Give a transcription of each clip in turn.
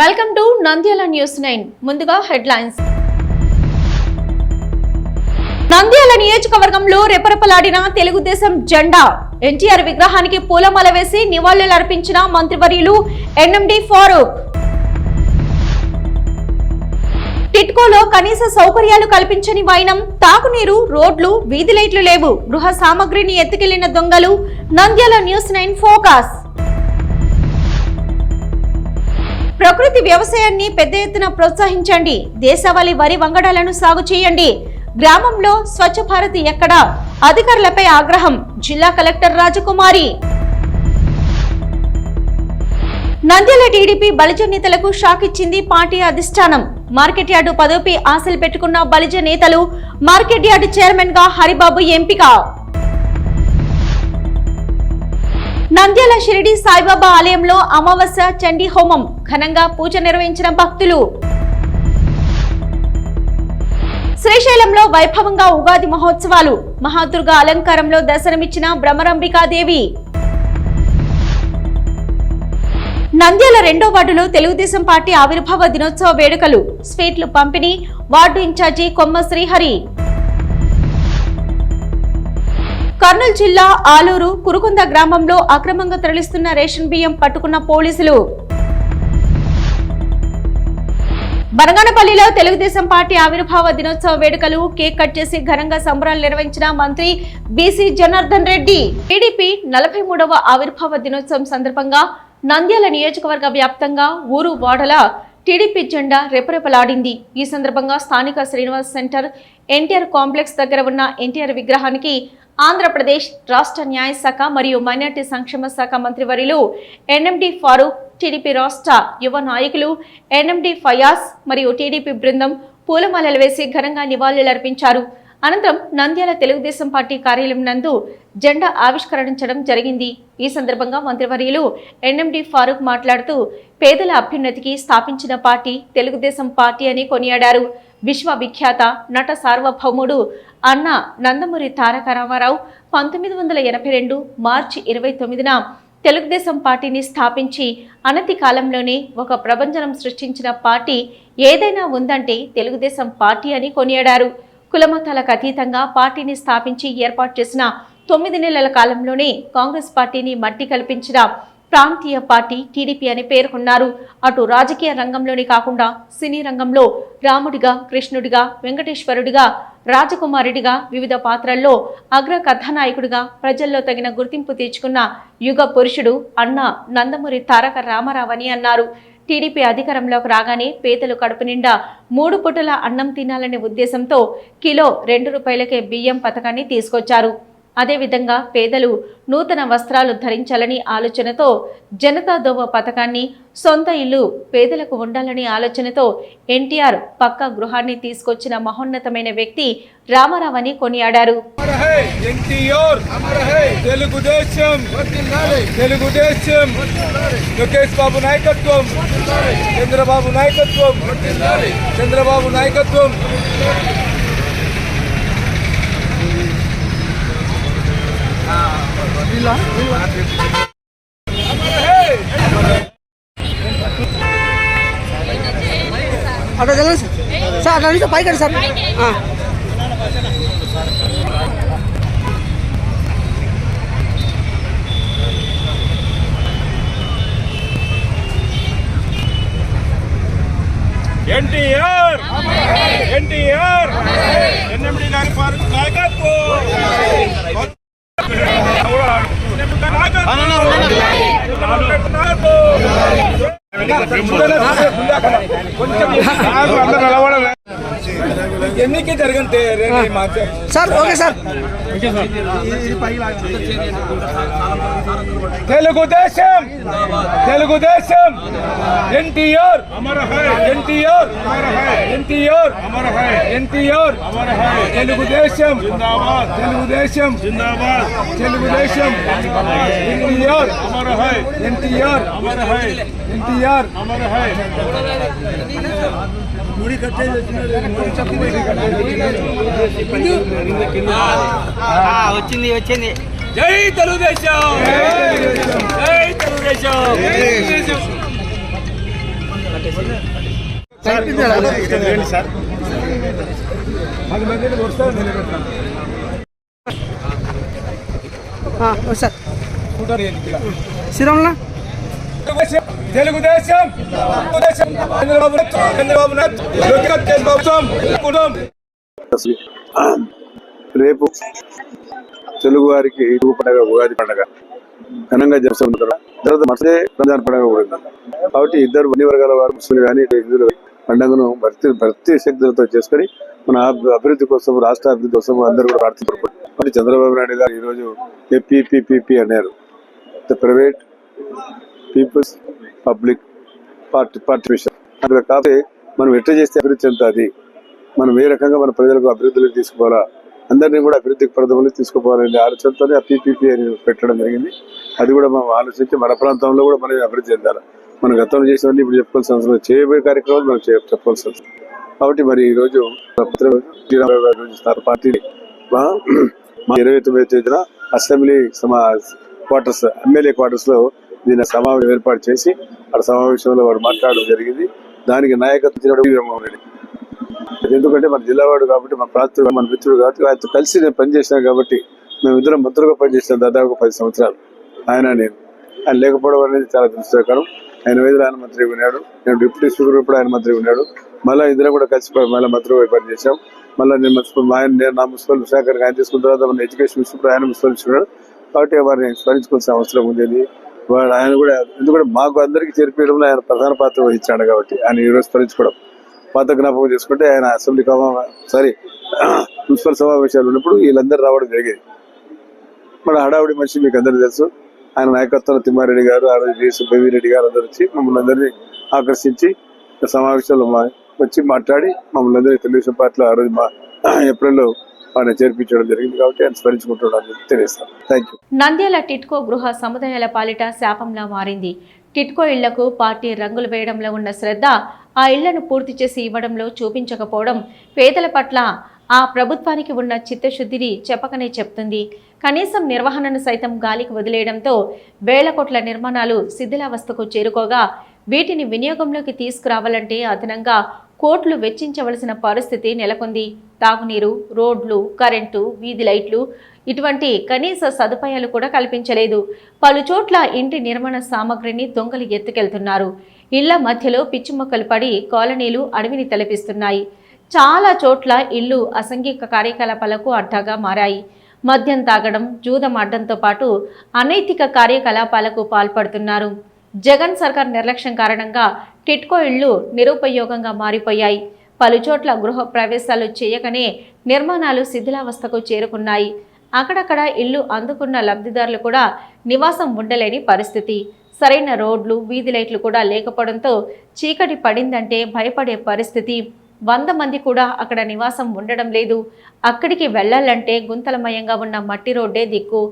Welcome to Nandyal news nine ముందుగా headlines Nandyal నియోజకవర్గంలో రెపరెపలాడిన తెలుగుదేశం జెండా. ఎన్టీఆర్ విగ్రహానికి పూలమాల వేసి నివాళులు అర్పించిన మంత్రివర్యులు ఎన్ఎండి ఫారూక్. టిట్కోలో కనీస సౌకర్యాలు కల్పించని వైనం తాగునీరు రోడ్లు వీధి లైట్లు లేవు. గృహ సామగ్రిని ఎత్తుకెళ్ళిన దొంగలు. నంద్యాల న్యూస్ నైన్ ఫోకస్ ప్రకృతి వ్యవసాయాన్ని పెద్ద ఎత్తున ప్రోత్సహించండి. దేశవాళీ వరి వంగడాలను సాగు చేయండి. గ్రామంలో స్వచ్ఛ భారత్ ఎక్కడా? అధికారులపై ఆగ్రహం జిల్లా కలెక్టర్ రాజకుమారి. నంద్యాల టీడీపీ బలిజ నేతలకు షాక్ ఇచ్చింది పార్టీ అధిష్టానం. మార్కెట్ యార్డు పదవిపై ఆశలు పెట్టుకున్న బలిజ నేతలు మార్కెట్ యార్డు చైర్మన్గా హరిబాబు ఎంపిక. నంద్యాల షిరిడి సాయిబాబా ఆలయంలో అమావాస్య చండీ హోమం ఘనంగా పూజ నిర్వహించిన భక్తులు. శ్రీశైలంలో వైభవంగా ఉగాది మహోత్సవాలు. మహాదుర్గ అలంకారంలో దర్శనమిచ్చిన భ్రమరంబికాదేవి నంద్యాల రెండో వార్డులో తెలుగుదేశం పార్టీ ఆవిర్భావ దినోత్సవ వేడుకలు. స్వీట్లు పంపిణీ వార్డు ఇన్ఛార్జి కొమ్మ శ్రీహరి. కర్నూలు జిల్లా ఆలూరు కురుకుంద గ్రామంలో అక్రమంగా తరలిస్తున్న రేషన్ బియ్యం పట్టుకున్న పోలీసులు. బనగానపల్లిలో తెలుగుదేశం పార్టీ ఆవిర్భావ దినోత్సవ వేడుకలు కేక్ కట్ చేసి ఘనంగా సంబరాలు నిర్వహించిన మంత్రి బీసీ జనార్దన్ రెడ్డి. టీడీపీ నలభై మూడవ ఆవిర్భావ దినోత్సవం సందర్భంగా నంద్యాల నియోజకవర్గ వ్యాప్తంగా ఊరు వాడల టీడీపీ జెండా రెపరెపలాడింది. ఈ సందర్భంగా స్థానిక శ్రీనివాస్ సెంటర్ ఎన్టీఆర్ కాంప్లెక్స్ దగ్గర ఉన్న ఎన్టీఆర్ విగ్రహానికి ఆంధ్రప్రదేశ్ రాష్ట్ర న్యాయశాఖ మరియు మైనార్టీ సంక్షేమ శాఖ మంత్రివర్యులు ఎన్ఎండి ఫారూక్ టీడీపీ రాష్ట్ర యువ నాయకులు ఎన్ఎండి ఫయాజ్ మరియు టీడీపీ బృందం పూలమాలలు వేసి ఘనంగా నివాళులర్పించారు. అనంతరం నంద్యాల తెలుగుదేశం పార్టీ కార్యాలయం నందు జెండా ఆవిష్కరించడం జరిగింది. ఈ సందర్భంగా మంత్రివర్యులు ఎన్ఎండి ఫారూక్ మాట్లాడుతూ పేదల అభ్యున్నతికి స్థాపించిన పార్టీ తెలుగుదేశం పార్టీ అని కొనియాడారు. విశ్వవిఖ్యాత నట సార్వభౌముడు అన్న నందమూరి తారక రామారావు పంతొమ్మిది వందల ఎనభై రెండు మార్చి ఇరవై తొమ్మిదిన తెలుగుదేశం పార్టీని స్థాపించి అనతి కాలంలోనే ఒక ప్రభంజనం సృష్టించిన పార్టీ ఏదైనా ఉందంటే తెలుగుదేశం పార్టీ అని కొనియాడారు. కులమతాలకు అతీతంగా పార్టీని స్థాపించి ఏర్పాటు చేసిన తొమ్మిది నెలల కాలంలోనే కాంగ్రెస్ పార్టీని మట్టి కల్పించిన ప్రాంతీయ పార్టీ టీడీపీ అని పేర్కొన్నారు. అటు రాజకీయ రంగంలోనే కాకుండా సినీ రంగంలో రాముడిగా కృష్ణుడిగా వెంకటేశ్వరుడిగా రాజకుమారుడిగా వివిధ పాత్రల్లో అగ్ర కథానాయకుడిగా ప్రజల్లో తగిన గుర్తింపు తెచ్చుకున్న యుగ పురుషుడు అన్న నందమూరి తారక రామారావు అని అన్నారు. టీడీపీ అధికారంలోకి రాగానే పేదలు కడుపు నిండా మూడు పూటల అన్నం తినాలనే ఉద్దేశంతో కిలో రెండు రూపాయలకే బియ్యం పథకాన్ని తీసుకొచ్చారు. అదేవిధంగా పేదలు నూతన వస్త్రాలు ధరించాలని ఆలోచనతో జనతా దోవ పథకాన్ని సొంత ఇల్లు పేదలకు ఉండాలని ఆలోచనతో ఎన్టీఆర్ పక్క గృహాన్ని తీసుకొచ్చిన మహోన్నతమైన వ్యక్తి రామారావు అని కొనియాడారు. తెలుగుదేశం తెలుగుదేశం లోకేష్ బాబు నాయకత్వం చంద్రబాబు నాయకత్వం చంద్రబాబు నాయకత్వం. అట్లా తెలియదు సార్. సార్ అట్లా నుంచి పైకి సార్. ఎన్టీఆర్! ఎన్టీఆర్! ఎన్ఎండి గారి పార్టీ నాయకత్వం! కొంచెం నిలబడాలి ఎన్నికే జరగంటే sir. Okay sir. Telugu Desam Telugu Desam NTR NTR NTR NTR Telugu Desam Telugu Desam Telugu Desam NTR NTR NTR వచ్చింది వచ్చింది. జై తెలుగుదేశం! జై తెలుగుదేశం! పది మందిని వస్తారు ఓ సార్. శ్రీరాములా తెలుగుదేశం! చంద్రబాబు చంద్రబాబు రేపు తెలుగు వారికి తెలుగు ఉగాది పండగ. ఘనంగా జరుపుతున్నారు తర్వాత మసే రంజాన్ పండుగ కూడా కాబట్టి ఇద్దరు అన్ని వర్గాల వారు ముస్లింలు కానీ హిందువులు పండుగను భక్తి భక్తి శక్తులతో చేసుకొని మన అభివృద్ధి కోసం రాష్ట్ర అభివృద్ధి కోసం అందరూ కూడా ప్రార్థించారు చంద్రబాబు నాయుడు గారు ఈ రోజు ఏపీపీపీ అన్నారు. The private people's public party participation అందులో కాబట్టి మనం ఎట్లా చేస్తే అభివృద్ధి చెందుతుంది? మనం ఏ రకంగా మన ప్రజలకు అభివృద్ధిలోకి తీసుకుపోవాలా? అందరినీ కూడా అభివృద్ధికి ప్రథమలు తీసుకుపోవాలనే ఆలోచనతోనే ఆ పీపీపీ అని పెట్టడం జరిగింది. అది కూడా మనం ఆలోచించి మన ప్రాంతంలో కూడా మనం అభివృద్ధి చెందాలి? మనం గతంలో చేసినవన్నీ ఇప్పుడు చెప్పుకోవాల్సిన అవసరం చేయబోయే కార్యక్రమాలు మనం చేయ- చెప్పాల్సి వస్తుంది కాబట్టి మరి ఈరోజు రోజు పార్టీని ఇరవై తొమ్మిది తేదీన అసెంబ్లీ సమా క్వార్టర్స్ ఎమ్మెల్యే క్వార్టర్స్లో దీని సమావేశం ఏర్పాటు చేసి ఆ సమావేశంలో వారు మాట్లాడడం జరిగింది. దానికి నాయకత్వం ఇచ్చినప్పుడు జగన్మోహన్ రెడ్డి. ఎందుకంటే మన జిల్లావాడు కాబట్టి మన ప్రాంతం మన మిత్రుడు కాబట్టి ఆయనతో కలిసి నేను పనిచేసినాను కాబట్టి మేము ఇద్దరం మంత్రులుగా పనిచేసాం దాదాపు పది సంవత్సరాలు. ఆయన నేను. ఆయన లేకపోవడం అనేది చాలా దురదృష్టకరం. ఆయన మీద ఆయన మంత్రి ఉన్నాడు. నేను డిప్యూటీ స్పీకర్ కూడా ఆయన మంత్రి ఉన్నాడు. మళ్ళీ ఇద్దరం కూడా కలిసి మళ్ళీ మంత్రిగా పనిచేసాం మళ్ళీ నేను మున్సిపల్ ఆయన నేను నా మున్సిపల్ శాఖ ఆయన తీసుకున్న తర్వాత మన ఎడ్యుకేషన్ మినిస్టర్ ఆయన మున్సిపల్ ఇచ్చున్నాడు కాబట్టి వారిని స్మరించుకోవాల్సిన అవసరం ఉంది వాడు ఆయన కూడా ఎందుకంటే మాకు అందరికీ చేర్పించడంలో ఆయన ప్రధాన పాత్ర వహించాడు కాబట్టి ఆయన ఈరోజు స్మరించుకోవడం. పాత జ్ఞాపకం చేసుకుంటే ఆయన అసెంబ్లీ సారీ మున్సిపల్ సమావేశాలు ఉన్నప్పుడు వీళ్ళందరూ రావడం జరిగేది. మన హడావుడి మనిషి మీకు అందరికీ తెలుసు. ఆయన నాయకత్వంలో తిమ్మారెడ్డి గారు ఆ రోజు జేసు రెడ్డి గారు అందరూ వచ్చి మమ్మల్ని అందరినీ ఆకర్షించి సమావేశంలో మా- వచ్చి మాట్లాడి మమ్మల్ని అందరినీ తెలుగుదేశం పార్టీలో ఆ రోజు మా ఏప్రిల్లో ఆయన చేర్పించడం జరిగింది కాబట్టి ఆయన స్మరించుకుంటున్నాను తెలియస్తాను థ్యాంక్ యూ నంద్యాల టిట్కో గృహ సముదాయాల పాలిట శాపంలా మారింది. టిట్కో ఇళ్ళకు పార్టీ రంగులు వేయడంలో ఉన్న శ్రద్ధ ఆ ఇళ్ళను పూర్తి చేసి ఇవ్వడంలో చూపించకపోవడం పేదల పట్ల ఆ ప్రభుత్వానికి ఉన్న చిత్తశుద్ధిని చెప్పకనే చెప్తుంది. కనీసం నిర్వహణను సైతం గాలికి వదిలేయడంతో వేల కోట్ల నిర్మాణాలు శిథిలావస్థకు చేరుకోగా వీటిని వినియోగంలోకి తీసుకురావాలంటే అదనంగా కోట్లు వెచ్చించవలసిన పరిస్థితి నెలకొంది. తాగునీరు రోడ్లు కరెంటు వీధి లైట్లు ఇటువంటి కనీస సదుపాయాలు కూడా కల్పించలేదు. పలుచోట్ల ఇంటి నిర్మాణ సామగ్రిని దొంగలు ఎత్తుకెళ్తున్నారు. ఇళ్ళ మధ్యలో పిచ్చి మొక్కలు పడి కాలనీలు అడవిని తలపిస్తున్నాయి. చాలా చోట్ల ఇల్లు అసంఘిక కార్యకలాపాలకు అడ్డాగా మారాయి. మద్యం తాగడం జూదం అడ్డంతో పాటు అనైతిక కార్యకలాపాలకు పాల్పడుతున్నారు. జగన్ సర్కార్ నిర్లక్ష్యం కారణంగా టిట్కో ఇళ్ళు నిరుపయోగంగా మారిపోయాయి. పలుచోట్ల గృహ ప్రవేశాలు చేయకనే నిర్మాణాలు శిథిలావస్థకు చేరుకున్నాయి. అక్కడక్కడ ఇల్లు అందుకున్న లబ్ధిదారులు కూడా నివాసం ఉండలేని పరిస్థితి. సరైన రోడ్లు వీధి లైట్లు కూడా లేకపోవడంతో చీకటి పడిందంటే భయపడే పరిస్థితి. వంద మంది కూడా అక్కడ నివాసం ఉండడం లేదు. అక్కడికి వెళ్ళాలంటే గుంతలమయంగా ఉన్న మట్టి రోడ్డే దిక్కు.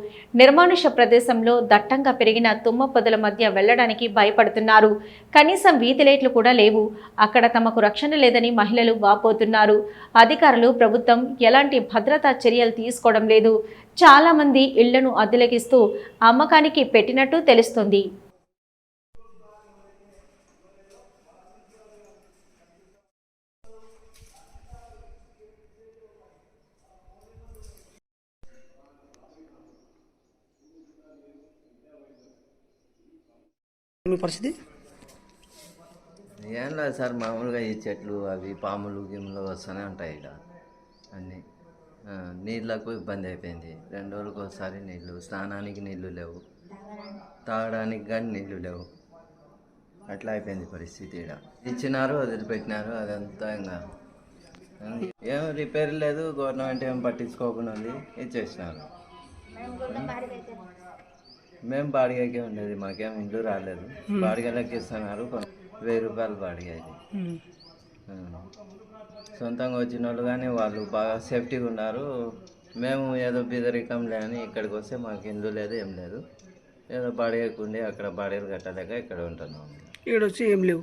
నిర్మానుష ప్రదేశంలో దట్టంగా పెరిగిన తుమ్మ పొదల మధ్య వెళ్ళడానికి భయపడుతున్నారు. కనీసం వీధి లైట్లు కూడా లేవు. అక్కడ తమకు రక్షణ లేదని మహిళలు వాపోతున్నారు. అధికారులు ప్రభుత్వం ఎలాంటి భద్రతా చర్యలు తీసుకోవడం లేదు. చాలామంది ఇళ్ళను అద్దెలకిస్తూ అమ్మకానికి పెట్టినట్టు తెలుస్తుంది. మీ పరిస్థితి? ఏం లేదు సార్ మామూలుగా ఈ చెట్లు అవి పాములు గిమ్ములు వస్తూనే ఉంటాయి ఇక్కడ అన్నీ. నీళ్ళకు ఇబ్బంది అయిపోయింది. రెండు రోజులకు ఒకసారి నీళ్ళు స్నానానికి నీళ్ళు లేవు. తాగడానికి కానీ నీళ్ళు లేవు. అట్లా అయిపోయింది పరిస్థితి ఇక్కడ. ఇచ్చినారు వదిలిపెట్టినారు అదంతా ఇంకా. ఏం రిపేర్ లేదు గవర్నమెంట్ ఏం పట్టించుకోకుండా ఉంది ఇచ్చేసినారు. మేము బాడిగకే ఉండేది మాకేం ఇల్లు రాలేదు. బాడిగలకి ఇస్తున్నారు వెయ్యి రూపాయలు బాడిగ ఇది. సొంతంగా వచ్చిన వాళ్ళు కానీ వాళ్ళు బాగా సేఫ్టీగా ఉన్నారు. మేము ఏదో బిదరికంలే అని ఇక్కడికి వస్తే మాకు ఇల్లు లేదు ఏం లేదు. ఏదో బాడిగకు ఉండి అక్కడ బాడిగలు కట్టలేక ఇక్కడ ఉంటున్నాం. ఇక్కడ వచ్చి ఏం లేవు?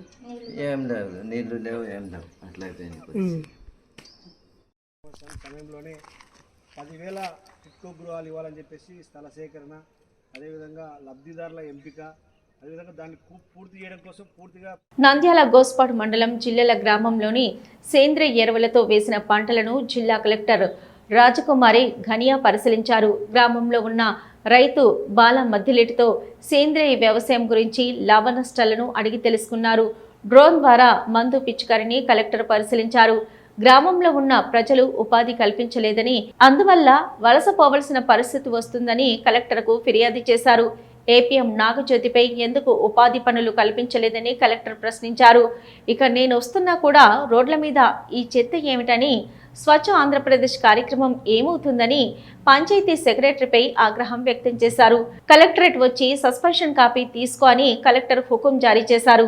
ఏం లేదు నీళ్ళు లేవు ఏం లేవు. అట్లయిపోయింది పరిస్థితి. సమయంలోనే పదివేల టిట్కో గృహాలు ఇవ్వాలని చెప్పేసి స్థల సేకరణ అదేవిధంగా లబ్ధిదారుల ఎంపిక అదేవిధంగా దాన్ని పూర్తి చేయడం కోసం పూర్తిగా నంద్యాల గోస్పాడు మండలం జిల్లెల గ్రామంలోని సేంద్రియ ఎరువులతో వేసిన పంటలను జిల్లా కలెక్టర్ రాజకుమారి ఘనియా పరిశీలించారు. గ్రామంలో ఉన్న రైతు బాల మద్దిలేటితో సేంద్రియ వ్యవసాయం గురించి లాభ నష్టాలను అడిగి తెలుసుకున్నారు. డ్రోన్ ద్వారా మందు పిచికారిని కలెక్టర్ పరిశీలించారు. గ్రామంలో ఉన్న ప్రజలు ఉపాధి కల్పించలేదని అందువల్ల వలస పోవలసిన పరిస్థితి వస్తుందని కలెక్టర్కు ఫిర్యాదు చేశారు. ఏపీఎం నాగజ్యోతిపై ఎందుకు ఉపాధి పనులు కల్పించలేదని కలెక్టర్ ప్రశ్నించారు. ఇక నేను వస్తున్నా కూడా రోడ్ల మీద ఈ చెత్త ఏమిటని స్వచ్ఛ ఆంధ్రప్రదేశ్ కార్యక్రమం ఏమవుతుందని పంచాయతీ సెక్రటరీపై ఆగ్రహం వ్యక్తం చేశారు. కలెక్టరేట్ వచ్చి సస్పెన్షన్ కాపీ తీసుకో అని కలెక్టర్ హుకుం జారీ చేశారు.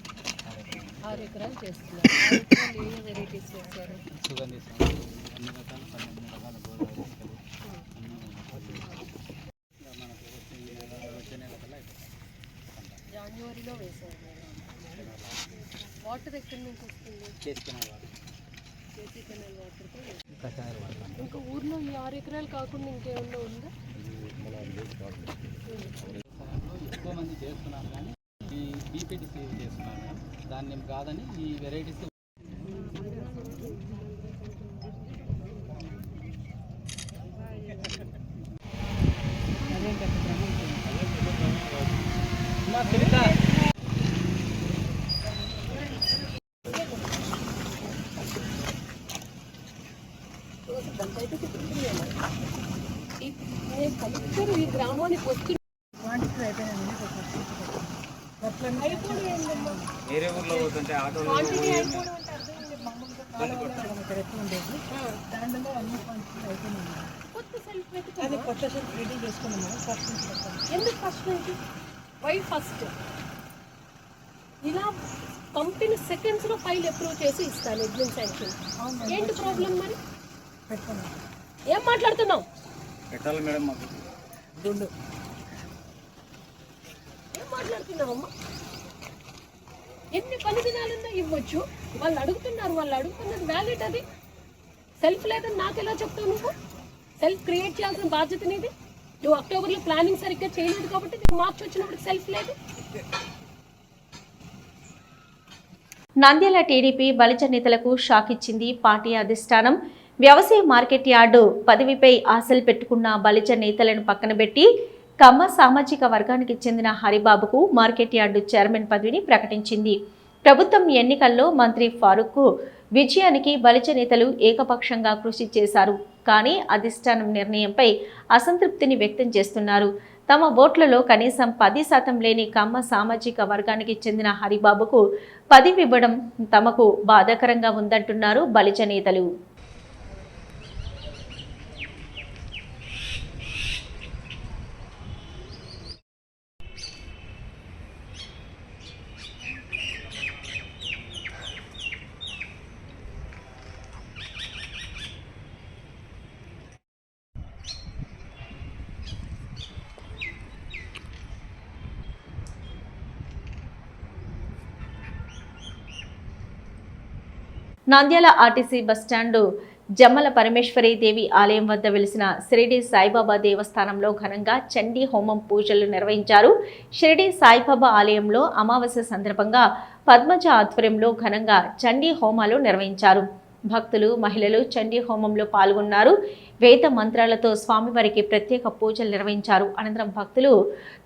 జనవరిలో వేసారు వాటర్ ఎక్కడి నుంచి వస్తుంది? కేసీ కెనాల్ వాటర్తో ఇంకా ఊర్లో ఈ ఆరు ఎకరాలు కాకుండా ఇంకేమన్నా ఉందా? ఎక్కువ మంది చేస్తున్నారు కానీ బీపీటీసీ చేస్తున్నారు మేడం దాన్ని కాదని ఈ వెరైటీస్ ఈ కలెక్టర్ ఈ గ్రామానికి వచ్చి అయిపోవడం ఏంటమ్మా? వేరే ఊర్లో పోతుంటే ఆటోలు క్వాంటిటీ అయిపోవడం అంటే అర్థం ఏంటి? ఆ. కొత్త సెల్ఫ్ వెతుకుతావా? ఎందుకు ఫస్ట్ ఏంటి వై ఫస్ట్ ఇలా పంపిన సెకండ్స్లో ఫైల్ అప్రూవ్ చేసి ఇస్తాను అడ్మిన్ శాంక్షన్ ఏంటి ప్రాబ్లం మరి? ఏం మాట్లాడుతున్నావు? పెట్టాలి మేడం మాకు. ఏం మాట్లాడుతున్నావమ్మా? ఎన్ని పని దినాలున్నా ఇవ్వచ్చు. వాళ్ళు అడుగుతున్నారు వాళ్ళు అడుగుతున్నది వ్యాలిడ్ అది. సెల్ఫ్ లేదని నాకు ఎలా చెప్తావు నువ్వు? సెల్ఫ్ క్రియేట్ చేయాల్సిన బాధ్యత నీది. నువ్వు అక్టోబర్లో ప్లానింగ్ సరిగ్గా చేయలేదు కాబట్టి నీకు మార్చి వచ్చినప్పుడు సెల్ఫ్ లేదు. నంద్యాల టీడీపీ బలిజ నేతలకు షాక్ ఇచ్చింది పార్టీ అధిష్టానం. వ్యవసాయ మార్కెట్ యార్డు పదవిపై ఆశలు పెట్టుకున్న బలిజ నేతలను పక్కన పెట్టి కమ్మ సామాజిక వర్గానికి చెందిన హరిబాబుకు మార్కెట్ యార్డు చైర్మన్ పదవిని ప్రకటించింది. ప్రభుత్వం ఎన్నికల్లో మంత్రి ఫారూక్ విజయానికి బలిజ నేతలు ఏకపక్షంగా కృషి చేశారు. కానీ అధిష్టానం నిర్ణయంపై అసంతృప్తిని వ్యక్తం చేస్తున్నారు. తమ ఓట్లలో కనీసం పది శాతం లేని కమ్మ సామాజిక వర్గానికి చెందిన హరిబాబుకు పదివివ్వడం తమకు బాధాకరంగా ఉందంటున్నారు బలిజ నేతలు. Nandyal RTC bus stand Jammala Parameshwari Devi ఆలయం వద్ద వెలిసిన షిరిడి సాయిబాబా దేవస్థానంలో ఘనంగా చండీ హోమం పూజలు నిర్వహించారు. షిరిడి సాయిబాబా ఆలయంలో అమావాస్య సందర్భంగా పద్మజ ఆధ్వర్యంలో ఘనంగా చండీ హోమాలు నిర్వహించారు. భక్తులు మహిళలు చండీ హోమంలో పాల్గొన్నారు. వేద మంత్రాలతో స్వామివారికి ప్రత్యేక పూజలు నిర్వహించారు. అనంతరం భక్తులు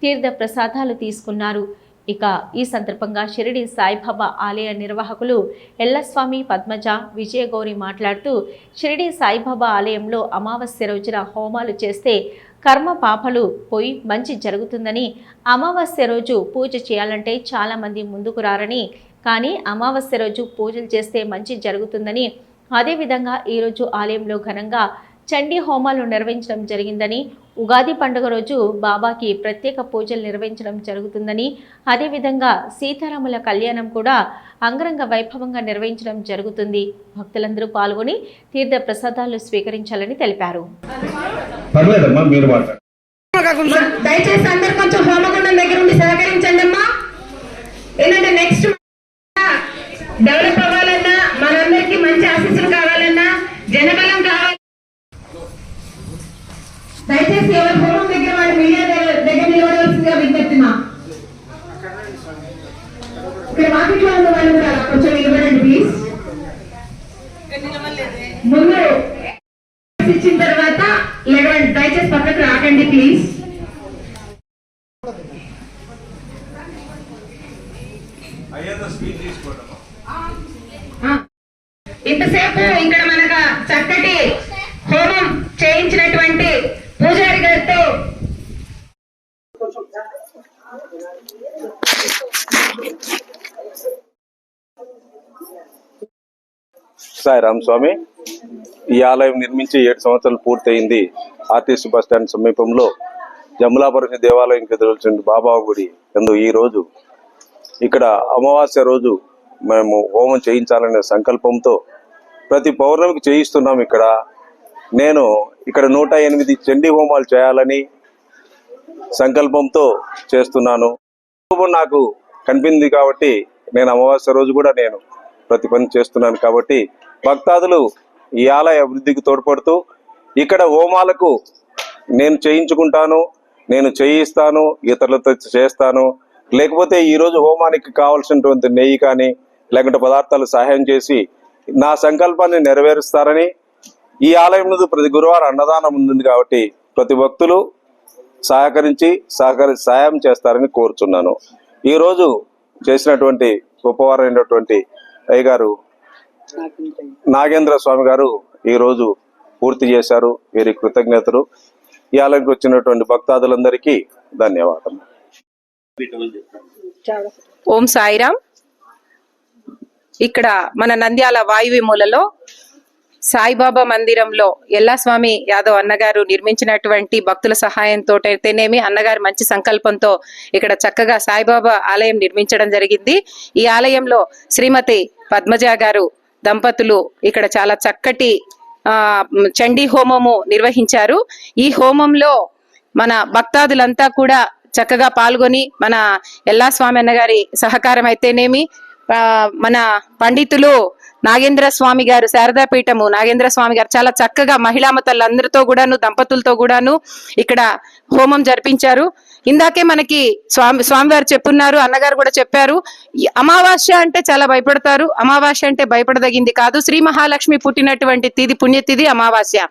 తీర్థ ప్రసాదాలు తీసుకున్నారు. ఇక ఈ సందర్భంగా షిరిడి సాయిబాబా ఆలయ నిర్వాహకులు ఎల్లస్వామి పద్మజ విజయగౌరి మాట్లాడుతూ షిరిడి సాయిబాబా ఆలయంలో అమావాస్య రోజున హోమాలు చేస్తే కర్మ పాపలు పోయి మంచి జరుగుతుందని అమావాస్య రోజు పూజ చేయాలంటే చాలామంది ముందుకు రారని కానీ అమావాస్య రోజు పూజలు చేస్తే మంచి జరుగుతుందని అదేవిధంగా ఈరోజు ఆలయంలో ఘనంగా చండీ హోమాలు నిర్వహించడం జరిగిందని ఉగాది పండుగ రోజు బాబాకి ప్రత్యేక పూజలు నిర్వహించడం జరుగుతుందని అదేవిధంగా సీతారాముల కళ్యాణం కూడా అంగరంగ వైభవంగా నిర్వహించడం జరుగుతుంది. భక్తులందరూ పాల్గొని తీర్థ ప్రసాదాలు స్వీకరించాలని తెలిపారు. దయచేసి అందరు కొంచెం హోమగుండం దగ్గర ఉండి సహకరించండి అమ్మా ఏంటంటే నెక్స్ట్ డెవలప్ అవ్వాలన్నా మనందరికీ మంచి ఆశీస్సులు కావాలన్నా దయచేసి ఎవరి హోమం దగ్గర వాడి మీడియా దగ్గర నిలబడవలసిందిగా విజ్ఞప్తి మా ఇక్కడ మార్కెట్లో ఉన్న వాళ్ళు కూడా కొంచెం నిలబడండి ప్లీజ్ ముందు ఇచ్చిన తర్వాత లేవండి దయచేసి పక్కకు రాకండి ప్లీజ్ అయ్యేంత స్పీడ్ తీసుకోండి ఆ. ఇంతసేపు ఇక్కడ మనకు చక్కటి హోమం చేయించినటువంటి పూజారి గారితో సాయిరామ్ స్వామి. ఈ ఆలయం నిర్మించి ఏడు సంవత్సరాలు పూర్తయింది. ఆర్టీసీ బస్ స్టాండ్ సమీపంలో జమలాపురం దేవాలయం ఎదురొచ్చిన బాబా గుడి ఎందు ఈ రోజు ఇక్కడ అమావాస్య రోజు మేము హోమం చేయించాలనే సంకల్పంతో ప్రతి పౌర్ణమికి చేయిస్తున్నాం ఇక్కడ. నేను ఇక్కడ నూట ఎనిమిది చండీ హోమాలు చేయాలని సంకల్పంతో చేస్తున్నాను. నాకు కనిపింది కాబట్టి నేను అమావాస్య రోజు కూడా నేను ప్రతి పని చేస్తున్నాను కాబట్టి భక్తాదులు ఈ ఆలయ అభివృద్ధికి తోడ్పడుతూ ఇక్కడ హోమాలకు నేను చేయించుకుంటాను నేను చేయిస్తాను ఇతరులతో చేస్తాను. లేకపోతే ఈరోజు హోమానికి కావాల్సినటువంటి నెయ్యి కానీ లేకుంటే పదార్థాలు సహాయం చేసి నా సంకల్పాన్ని నెరవేరుస్తారని ఈ ఆలయం నందు ప్రతి గురువారం అన్నదానం ఉంది కాబట్టి ప్రతి భక్తులు సహకరించి సహకరి సాయం చేస్తారని కోరుచున్నాను. ఈరోజు చేసినటువంటి గొప్పవారైనటువంటి అయ్యగారు నాగేంద్ర స్వామి గారు ఈ రోజు పూర్తి చేశారు. వీరి కృతజ్ఞతలు. ఈ ఆలయంకి వచ్చినటువంటి భక్తాదులందరికీ ధన్యవాదాలు ఓం సాయిరామ్. ఇక్కడ మన నంద్యాల వాయువ్య మూలలో సాయిబాబా మందిరంలో ఎల్లాస్వామి యాదవ్ అన్నగారు నిర్మించినటువంటి భక్తుల సహాయంతో అయితేనేమి అన్నగారు మంచి సంకల్పంతో ఇక్కడ చక్కగా సాయిబాబా ఆలయం నిర్మించడం జరిగింది. ఈ ఆలయంలో శ్రీమతి పద్మజ గారు దంపతులు ఇక్కడ చాలా చక్కటి చండీ హోమము నిర్వహించారు. ఈ హోమంలో మన భక్తాదులంతా కూడా చక్కగా పాల్గొని మన ఎల్లా స్వామి అన్నగారి సహకారం అయితేనేమి మన పండితులు నాగేంద్ర స్వామి గారు శారదాపీఠము నాగేంద్ర స్వామి గారు చాలా చక్కగా మహిళామతలందరితో కూడాను దంపతులతో కూడాను ఇక్కడ హోమం జరిపించారు. ఇందాకే మనకి స్వామి స్వామివారు చెప్పున్నారు అన్నగారు కూడా చెప్పారు. అమావాస్య అంటే చాలా భయపడతారు. అమావాస్య అంటే భయపడదగింది కాదు. శ్రీ మహాలక్ష్మి పుట్టినటువంటి తిది పుణ్యతిథి అమావాస్య.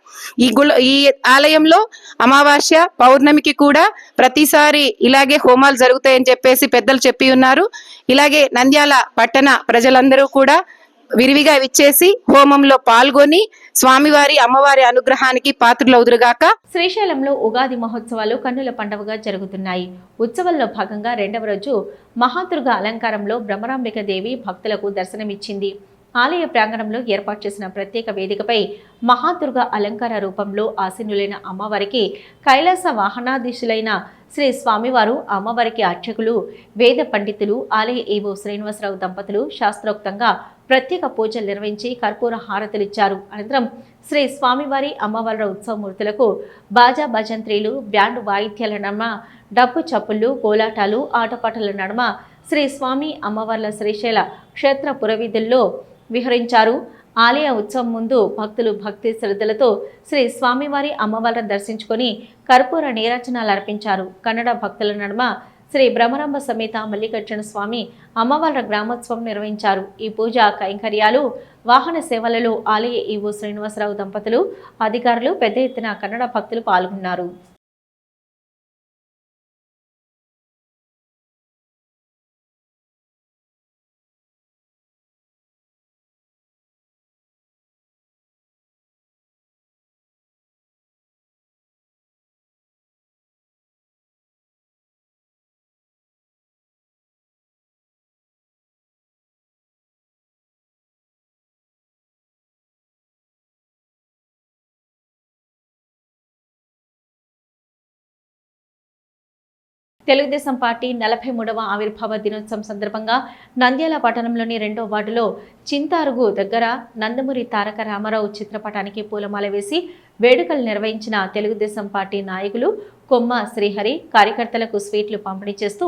ఈ గుళ ఈ ఆలయంలో అమావాస్య పౌర్ణమికి కూడా ప్రతిసారి ఇలాగే హోమాలు జరుగుతాయని చెప్పేసి పెద్దలు చెప్పి ఉన్నారు. ఇలాగే నంద్యాల పట్టణ ప్రజలందరూ కూడా విరివిగా విచ్చేసి హోమంలో పాల్గొని స్వామివారి అమ్మవారి అనుగ్రహానికి పాత్రులవుదురుగాక. శ్రీశైలంలో ఉగాది మహోత్సవాలు కన్నుల పండుగగా జరుగుతున్నాయి. ఉత్సవంలో భాగంగా రెండవ రోజు మహాదుర్గ అలంకారంలో బ్రహ్మరాంబిక దేవి భక్తులకు దర్శనమిచ్చింది. ఆలయ ప్రాంగణంలో ఏర్పాటు చేసిన ప్రత్యేక వేదికపై మహాదుర్గ అలంకార రూపంలో ఆసీనులైన అమ్మవారికి కైలాస వాహనాధీశులైన శ్రీ స్వామివారు అమ్మవారికి అర్చకులు వేద పండితులు ఆలయ ఏవో శ్రీనివాసరావు దంపతులు శాస్త్రోక్తంగా ప్రత్యేక పూజలు నిర్వహించి కర్పూర హారతులిచ్చారు అనంతరం శ్రీ స్వామివారి అమ్మవారి ఉత్సవమూర్తులకు బాజా భజంత్రీలు బ్యాండ్ వాయిద్యాల నడుమ డప్పు చప్పుళ్ళు కోలాటాలు ఆటపాటల నడుమ శ్రీ స్వామి అమ్మవార్ల శ్రీశైల క్షేత్ర పురవీధుల్లో విహరించారు. ఆలయ ఉత్సవం ముందు భక్తులు భక్తి శ్రద్ధలతో శ్రీ స్వామివారి అమ్మవారిని దర్శించుకొని కర్పూర నీరాజనాలు అర్పించారు. కన్నడ భక్తుల నడుమ శ్రీ భ్రమరాంబ సమేత మల్లికార్జున స్వామి అమ్మవార్ల గ్రామోత్సవం నిర్వహించారు. ఈ పూజ కైంకర్యాలు వాహన సేవలలో ఆలయ ఈవో శ్రీనివాసరావు దంపతులు అధికారులు పెద్ద ఎత్తున కన్నడ భక్తులు పాల్గొన్నారు. తెలుగుదేశం పార్టీ నలభై మూడవ ఆవిర్భావ దినోత్సవం సందర్భంగా నంద్యాల పట్టణంలోని రెండో వార్డులో చింతారుగు దగ్గర నందమూరి తారక రామారావు చిత్రపటానికి పూలమాల వేసి వేడుకలు నిర్వహించిన తెలుగుదేశం పార్టీ నాయకులు కొమ్మ శ్రీహరి కార్యకర్తలకు స్వీట్లు పంపిణీ చేస్తూ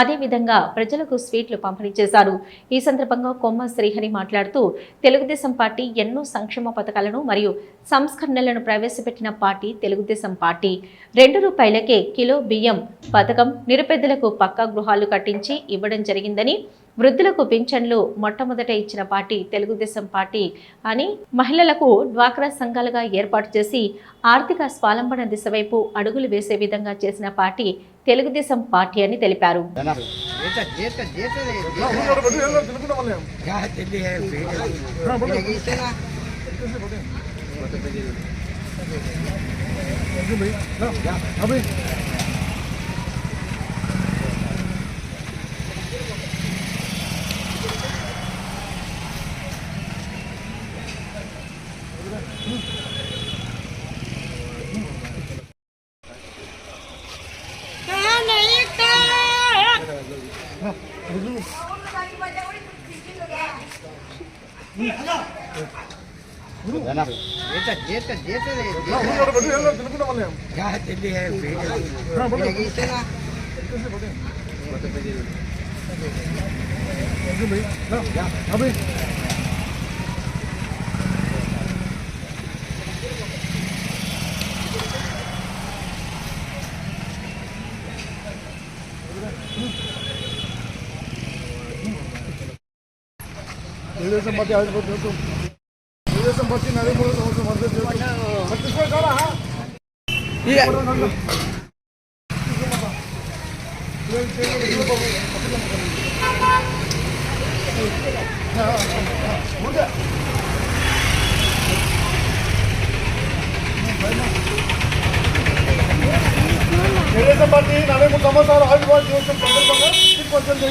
అదేవిధంగా ప్రజలకు స్వీట్లు పంపిణీ చేశారు. ఈ సందర్భంగా కొమ్మ శ్రీహరి మాట్లాడుతూ తెలుగుదేశం పార్టీ ఎన్నో సంక్షేమ పథకాలను మరియు సంస్కరణలను ప్రవేశపెట్టిన పార్టీ తెలుగుదేశం పార్టీ. రెండు రూపాయలకే కిలో బియ్యం పథకం నిరుపేదలకు పక్కా గృహాలు కట్టించి ఇవ్వడం జరిగిందని వృద్ధులకు పింఛన్లు మొట్టమొదట ఇచ్చిన పార్టీ తెలుగుదేశం పార్టీ అని మహిళలకు డ్వాక్రా సంఘాలుగా ఏర్పాటు చేసి ఆర్థిక స్వాలంబన దిశ వైపు అడుగులు వేసే విధంగా చేసిన పార్టీ తెలుగుదేశం పార్టీ అని తెలిపారు అభి పార్టీ ఆవిర్భావ దినోత్సవం తెలుగుదేశం పార్టీ నలభై మూడవ సంవత్సరం వర్ధంతి పట్టించుకోవాలా తెలుగుదేశం పార్టీ నలభై మూడు సంవత్సరాలు ఆవిర్భావ దినోత్సవం సందర్భంగా తీసుకొచ్చడం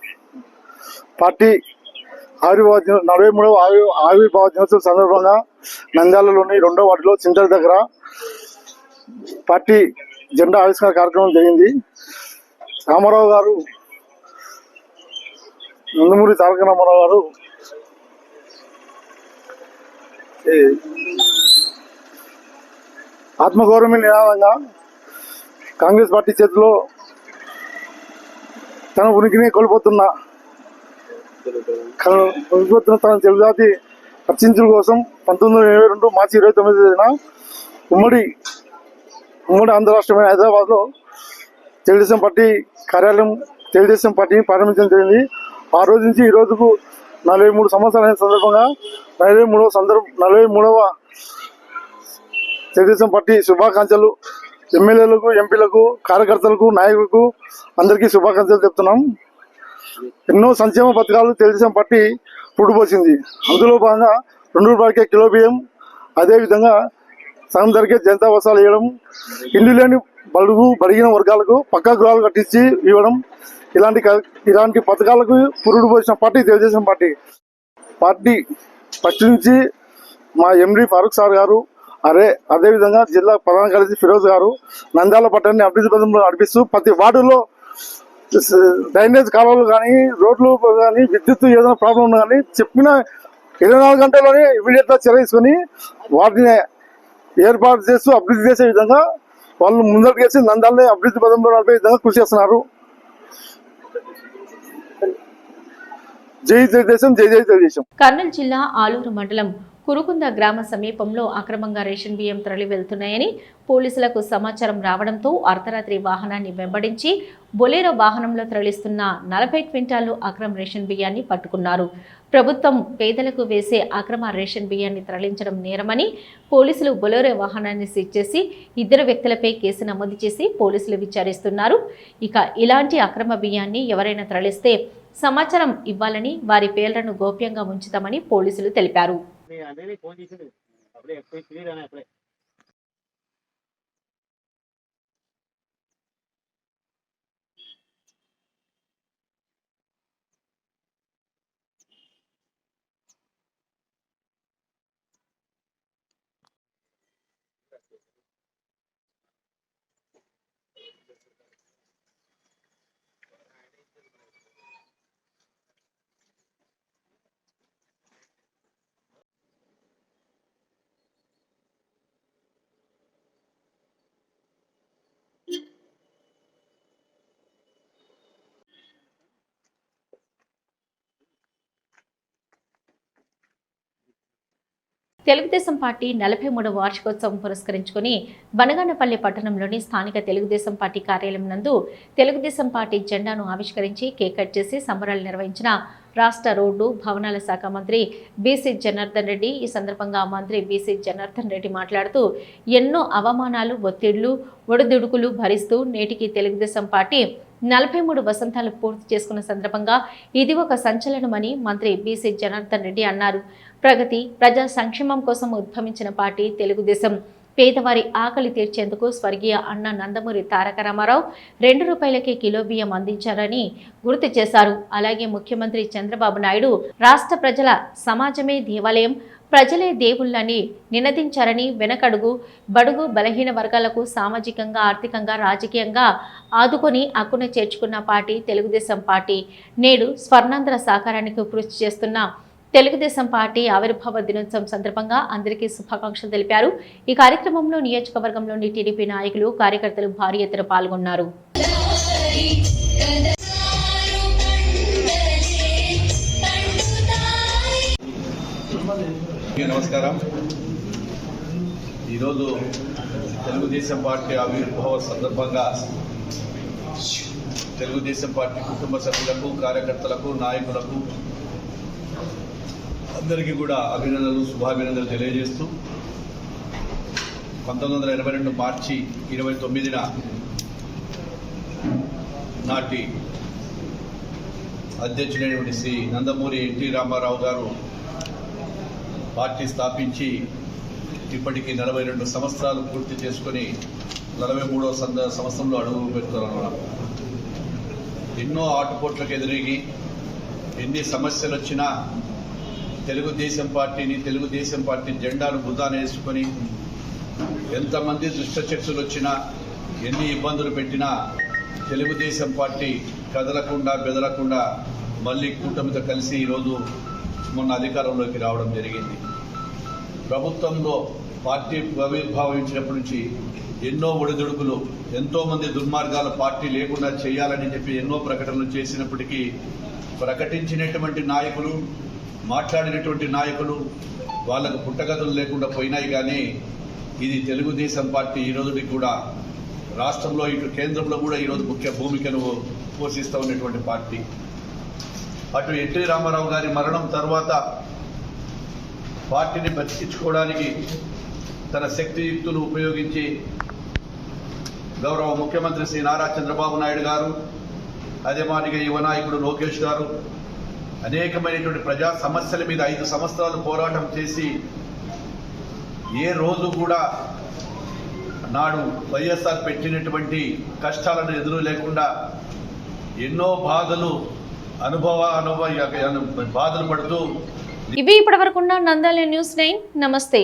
పార్టీ ఆవిర్భావ నలభై మూడవ ఆవి ఆవిర్భావ దినోత్సవం సందర్భంగా నంద్యాలలోని రెండో వార్డులో చింతల దగ్గర పార్టీ జెండా ఆవిష్కరణ కార్యక్రమం జరిగింది. రామారావు గారు నందమూరి తారక రామారావు గారు ఈ ఆత్మగౌరవమే నినాదంగా కాంగ్రెస్ పార్టీ చేతిలో తన ఉనికిని కోల్పోతున్న కోల్పోతున్న తన తెలుగు జాతి కోసం పంతొమ్మిది వందల ఇరవై రెండు మార్చి ఇరవై తొమ్మిది తేదీన ఉమ్మడి ఉమ్మడి ఆంధ్ర రాష్ట్రమైన హైదరాబాద్లో తెలుగుదేశం పార్టీ కార్యాలయం తెలుగుదేశం పార్టీని ప్రారంభించడం జరిగింది. ఆ రోజు నుంచి ఈ రోజుకు నలభై మూడు సంవత్సరాల సందర్భంగా నలభై మూడవ సందర్భ నలభై మూడవ తెలుగుదేశం పార్టీ శుభాకాంక్షలు ఎమ్మెల్యేలకు ఎంపీలకు కార్యకర్తలకు నాయకులకు అందరికీ శుభాకాంక్షలు చెప్తున్నాం. ఎన్నో సంక్షేమ పథకాలు తెలుగుదేశం పార్టీ పుట్టుపోసింది అందులో భాగంగా రెండు రూపాయలకే కిలో బియ్యం అదేవిధంగా సగం ధరకే జనతా వసాలు ఇవ్వడం ఇల్లు లేని బడుగు బడిగిన వర్గాలకు పక్కా గృహాలు కట్టించి ఇవ్వడం ఇలాంటి క- ఇలాంటి పథకాలకు పురుడు పోసిన party Telugu Desam party. Party first నుంచి మా ఎండి ఫారూక్ సార్ గారు అరే అదేవిధంగా జిల్లా ప్రధాన కార్యదర్శి ఫిరోజ్ గారు నంద్యాల పట్టణాన్ని అభివృద్ధి పథంలో నడిపిస్తూ ప్రతి వార్డులో డ్రైనేజ్ కాలువలు కానీ రోడ్లు కానీ విద్యుత్ ఏదైనా ప్రాబ్లం ఉన్నా కానీ చెప్పిన ఇరవై నాలుగు గంటల్లోనే ఇమీడియట్గా చర్య తీసుకొని వాటిని ఏర్పాటు చేస్తూ అభివృద్ధి చేసే విధంగా వాళ్ళు ముందడుగేసి నందాలని అభివృద్ధి పదంలో నడిపే విధంగా కృషి చేస్తున్నారు. జై తెలుగుదేశం జై జై తెలుగుదేశం. కర్నూలు జిల్లా ఆలూరు మండలం కురుకుంద గ్రామ సమీపంలో అక్రమంగా రేషన్ బియ్యం తరలి వెళ్తున్నాయని పోలీసులకు సమాచారం రావడంతో అర్ధరాత్రి వాహనాన్ని వెంబడించి బొలేరో వాహనంలో తరలిస్తున్న నలభై క్వింటాలు అక్రమ రేషన్ బియ్యాన్ని పట్టుకున్నారు. ప్రభుత్వం పేదలకు వేసే అక్రమ రేషన్ బియ్యాన్ని తరలించడం నేరమని పోలీసులు బొలేరో వాహనాన్ని సీజ్ చేసి ఇద్దరు వ్యక్తులపై కేసు నమోదు చేసి పోలీసులు విచారిస్తున్నారు. ఇక ఇలాంటి అక్రమ బియ్యాన్ని ఎవరైనా తరలిస్తే సమాచారం ఇవ్వాలని వారి పేర్లను గోప్యంగా ఉంచుతామని పోలీసులు తెలిపారు. అంటే ఫోన్ చేసింది అప్పుడే ఎప్పుడు క్లియర్ అని అప్పుడే. తెలుగుదేశం పార్టీ నలభై మూడవ వార్షికోత్సవం పురస్కరించుకుని బనగానపల్లి పట్టణంలోని స్థానిక తెలుగుదేశం పార్టీ కార్యాలయం నందు తెలుగుదేశం పార్టీ జెండాను ఆవిష్కరించి కేక్ కట్ చేసి సంబరాలు నిర్వహించిన రాష్ట్ర రోడ్డు భవనాల శాఖ మంత్రి బీసీ జనార్దన్ రెడ్డి ఈ సందర్భంగా మంత్రి బీసీ జనార్దన్ రెడ్డి మాట్లాడుతూ ఎన్నో అవమానాలు ఒత్తిళ్ళు ఒడిదుడుకులు భరిస్తూ నేటికి తెలుగుదేశం పార్టీ నలభై మూడు వసంతాలు పూర్తి చేసుకున్న సందర్భంగా ఇది ఒక సంచలనమని మంత్రి బీసీ జనార్దన్ రెడ్డి అన్నారు. ప్రగతి ప్రజా సంక్షేమం కోసం ఉద్భవించిన పార్టీ తెలుగుదేశం. పేదవారి ఆకలి తీర్చేందుకు స్వర్గీయ అన్న నందమూరి తారక రామారావు రెండు రూపాయలకే కిలో బియ్యం అందించారని గుర్తు చేశారు. అలాగే ముఖ్యమంత్రి చంద్రబాబు నాయుడు రాష్ట్ర ప్రజల సమాజమే దేవాలయం ప్రజలే దేవుళ్ళని నినదించారని వెనకడుగు బడుగు బలహీన వర్గాలకు సామాజికంగా ఆర్థికంగా రాజకీయంగా ఆదుకొని అక్కున చేర్చుకున్న పార్టీ తెలుగుదేశం పార్టీ. నేడు స్వర్ణాంధ్ర సాకారానికి కృషి చేస్తున్న తెలుగుదేశం పార్టీ ఆవిర్భావ దినోత్సవం సందర్భంగా అందరికీ శుభాకాంక్షలు తెలిపారు. ఈ కార్యక్రమంలో నియోజకవర్గంలోని టీడీపీ నాయకులు కార్యకర్తలు భారీ ఎత్తున పాల్గొన్నారు. నమస్కారం. ఈరోజు తెలుగుదేశం పార్టీ ఆవిర్భావ సందర్భంగా తెలుగుదేశం పార్టీ కుటుంబ సభ్యులకు కార్యకర్తలకు నాయకులకు అందరికీ కూడా అభినందనలు శుభాభినందనలు తెలియజేస్తూ పంతొమ్మిది వందల ఎనభై రెండు మార్చి ఇరవై తొమ్మిదిన నాటి అధ్యక్షుడైనటువంటి శ్రీ నందమూరి ఎన్టీ రామారావు గారు పార్టీ స్థాపించి ఇప్పటికి నలభై రెండు సంవత్సరాలు పూర్తి చేసుకొని నలభై మూడో సంద సంవత్సరంలో అడుగు పెడుతున్నాం ఎన్నో ఆటుపోట్లకు ఎదురిగి ఎన్ని సమస్యలు వచ్చినా తెలుగుదేశం పార్టీని తెలుగుదేశం పార్టీ జెండాను బుధాన వేసుకొని ఎంతమంది దుష్టచర్చలు వచ్చినా ఎన్ని ఇబ్బందులు పెట్టినా తెలుగుదేశం పార్టీ కదలకుండా బెదలకుండా మళ్ళీ కూటమితో కలిసి ఈరోజు మొన్న అధికారంలోకి రావడం జరిగింది. ప్రభుత్వంలో పార్టీ ఆవిర్భావించినప్పటి నుంచి ఎన్నో ఒడిదుడుకులు ఎంతోమంది దుర్మార్గాల పార్టీ లేకుండా చేయాలని చెప్పి ఎన్నో ప్రకటనలు చేసినప్పటికీ ప్రకటించినటువంటి నాయకులు మాట్లాడినటువంటి నాయకులు వాళ్ళకు పుట్టగతులు లేకుండా పోయినాయి కానీ ఇది తెలుగుదేశం పార్టీ ఈ రోజుకి కూడా రాష్ట్రంలో ఇటు కేంద్రంలో కూడా ఈరోజు ముఖ్య భూమికను పోషిస్తూ ఉన్నటువంటి పార్టీ. అటు ఎన్టీ రామారావు గారి మరణం తర్వాత పార్టీని బతికించుకోవడానికి తన శక్తియుక్తులు ఉపయోగించి గౌరవ ముఖ్యమంత్రి శ్రీ నారా చంద్రబాబు నాయుడు గారు అదే మాదిరిగా యువ నాయకుడు లోకేష్ గారు అనేకమైనటువంటి ప్రజా సమస్యల మీద ఐదు సంవత్సరాలు పోరాటం చేసి ఏ రోజు కూడా నాడు వైఎస్ఆర్ పెట్టినటువంటి కష్టాలను ఎదురు లేకుండా ఎన్నో బాధలు అనుభవ అనుభవ బాధలు పడుతూ ఇవి ఇప్పటివరకున్న నందాలి న్యూస్ నైన్. నమస్తే.